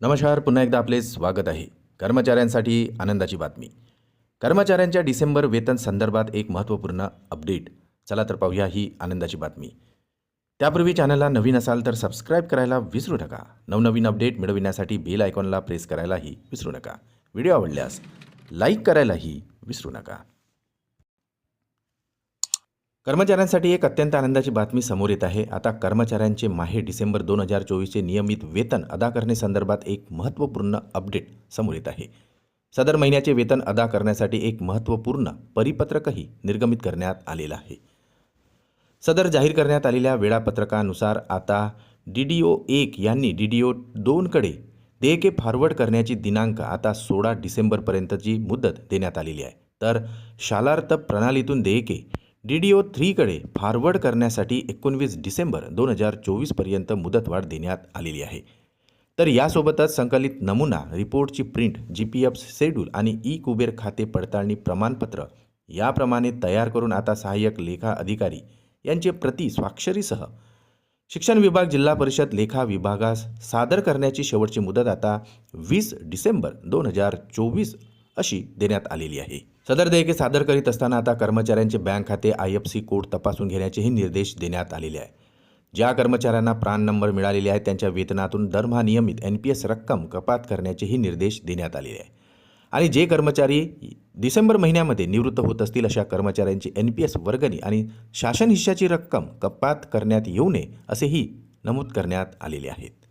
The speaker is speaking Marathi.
नमस्कार पुन्हा एकदा आपले स्वागत आहे. कर्मचाऱ्यांसाठी आनंदाची बातमी. कर्मचाऱ्यांच्या डिसेंबर वेतन संदर्भात एक महत्त्वपूर्ण अपडेट. चला तर पाहूया ही आनंदाची बातमी. त्यापूर्वी चॅनलला नवीन असाल तर सबस्क्राईब करायला विसरू नका. नवनवीन अपडेट मिळविण्यासाठी बेल आयकॉनला प्रेस करायलाही विसरू नका. व्हिडिओ आवडल्यास लाईक करायलाही विसरू नका. कर्मचाऱ्यांसाठी एक अत्यंत आनंदाची बातमी समोर येत आहे. आता कर्मचाऱ्यांचे माहे डिसेंबर दोन हजार चोवीसचे नियमित वेतन अदा करण्यासंदर्भात एक महत्त्वपूर्ण अपडेट समोर येत आहे. सदर महिन्याचे वेतन अदा करण्यासाठी एक महत्त्वपूर्ण परिपत्रकही निर्गमित करण्यात आलेलं आहे. सदर जाहीर करण्यात आलेल्या वेळापत्रकानुसार आता डी डी ओ एक यांनी डी डी ओ दोनकडे देयके फॉरवर्ड करण्याची दिनांक आता सोळा डिसेंबरपर्यंतची मुदत देण्यात आलेली आहे. तर शालार्थ प्रणालीतून देयके डी डी ओ थ्रीकडे फॉरवर्ड करण्यासाठी एकोणवीस डिसेंबर दोन हजार चोवीसपर्यंत मुदतवाढ देण्यात आलेली आहे. तर यासोबतच संकलित नमुना रिपोर्टची print G P F schedule आणि ई कुबेर खाते पडताळणी प्रमाणपत्र याप्रमाणे तयार करून आता सहाय्यक लेखा अधिकारी यांचे प्रति स्वाक्षरीसह शिक्षण विभाग जिल्हा परिषद लेखा विभागास सादर करण्याची शेवटची मुदत आता वीस डिसेंबर दोन हजार चोवीस अशी देण्यात आलेली आहे. सदर देयके सादर करीत असताना आता कर्मचाऱ्यांचे बँक खाते आय एफ सी कोड तपासून घेण्याचेही निर्देश देण्यात आलेले आहे. ज्या कर्मचाऱ्यांना प्राण नंबर मिळालेले आहेत त्यांच्या वेतनातून दरमहा नियमित एन पी एस रक्कम कपात करण्याचेही निर्देश देण्यात आलेले आहे. आणि जे कर्मचारी डिसेंबर महिन्यामध्ये निवृत्त होत असतील अशा कर्मचाऱ्यांची एन पी एस वर्गणी आणि शासन हिश्शाची रक्कम कपात करण्यात येऊ नये असेही नमूद करण्यात आलेले आहेत.